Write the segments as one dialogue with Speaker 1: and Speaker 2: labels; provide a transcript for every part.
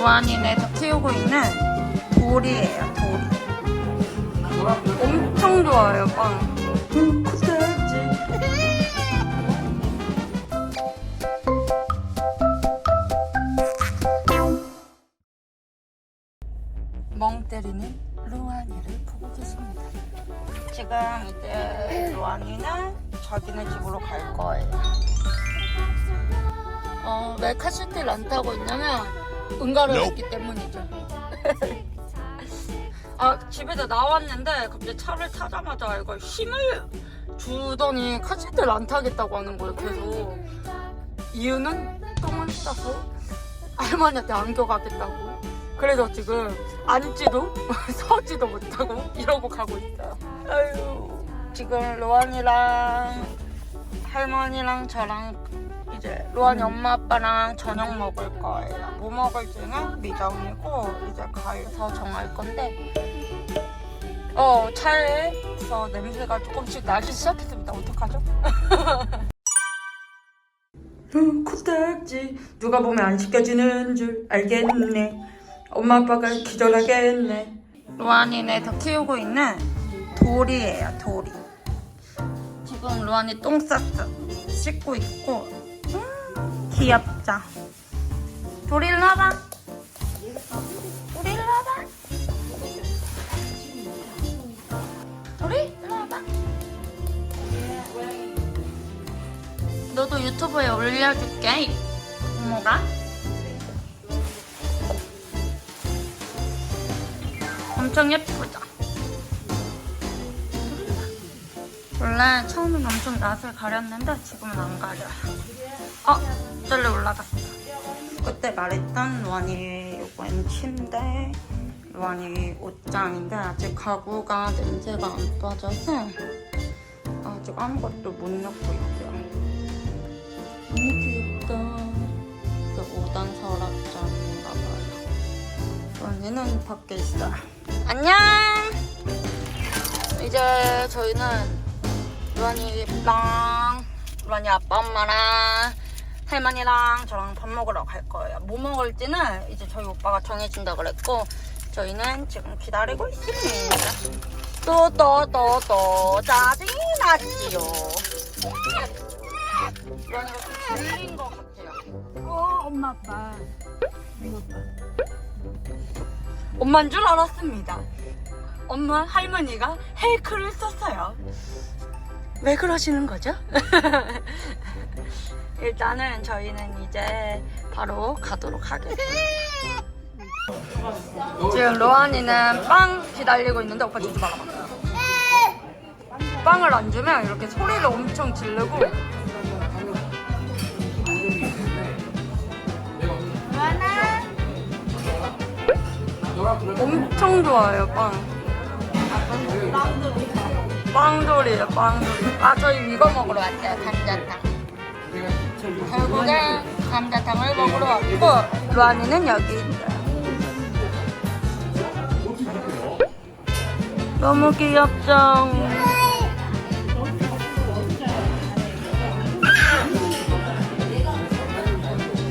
Speaker 1: 루안인에서 키우고 있는 돌이에요, 돌이. 엄청 좋아요, 빵. 멍 때리는 루안이를 보고 계십니다. 지금 이제 루안이는 자기네 집으로 갈 거예요. 어, 왜 카시트를 안 타고 있냐면 응가를 했기 때문이죠. 아, 집에서 나왔는데 갑자기 차를 타자마자 이걸 힘을 주더니 카시트를 안 타겠다고 하는 거예요. 그래서 이유는 똥을 싸서 할머니한테 안겨가겠다고. 그래서 지금 앉지도 서지도 못하고 이러고 가고 있어요. 아유 지금 로안이랑 할머니랑 저랑 이제 로안이 엄마 아빠랑 저녁 먹을 거예요. 뭐 먹을지는 미정이고 이제 가서 정할 건데 어 차에서 냄새가 조금씩 나기 시작했습니다. 어떡하죠? 코딱지 누가 보면 안 시켜주는 줄 알겠네. 엄마 아빠가 기절하겠네. 루안이네서 키우고 있는 돌이에요, 돌이. 지금 루안이 똥 쌌어. 씻고 있고. 음, 귀엽죠? 돌이 일로 와봐. 돌이 일로 와봐. 돌이 일로 와봐. 너도 유튜브에 올려줄게. 부모가. 엄청 예쁘죠? 원래 처음엔 엄청 낯을 가렸는데 지금은 안 가려요. 어, 저리 올라갔어. 그때 말했던 루안이 요건 침대, 루안이 옷장인데 아직 가구가 냄새가 안 빠져서 아직 아무것도 못 넣고 있어요. 너무 귀엽다. 그 5단 서랍장인가 봐요. 루안이는 밖에 있어요. 안녕! 이제 저희는 루안이랑 루안이 아빠 엄마랑 할머니랑 저랑 밥 먹으러 갈 거예요. 뭐 먹을지는 이제 저희 오빠가 정해준다 그랬고 저희는 지금 기다리고 있습니다. 또 또 또 또 짜증이 나지요. 루안이가 좀 질린 것 같아요.
Speaker 2: 어, 엄마 아빠. 엄마 아빠.
Speaker 1: 엄마인 줄 알았습니다. 엄마 할머니가 헬크를 썼어요. 왜 그러시는 거죠? 일단은 저희는 이제 바로 가도록 하겠습니다. 지금 로안이는 빵 기다리고 있는데 오빠 주지 말아봐. 빵을 안 주면 이렇게 소리를 엄청 지르고 엄청 좋아요 빵. 빵돌이에요 빵돌이. 아 저희 이거 먹으러 왔어요 감자탕. 결국엔 감자탕을 먹으러 왔고 루안이는 여기. 너무 귀엽죠.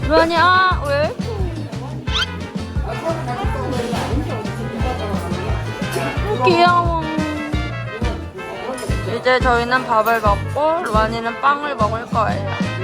Speaker 1: 루안이 아 왜? 귀여워. 이제 저희는 밥을 먹고 루안이는 빵을 먹을 거예요.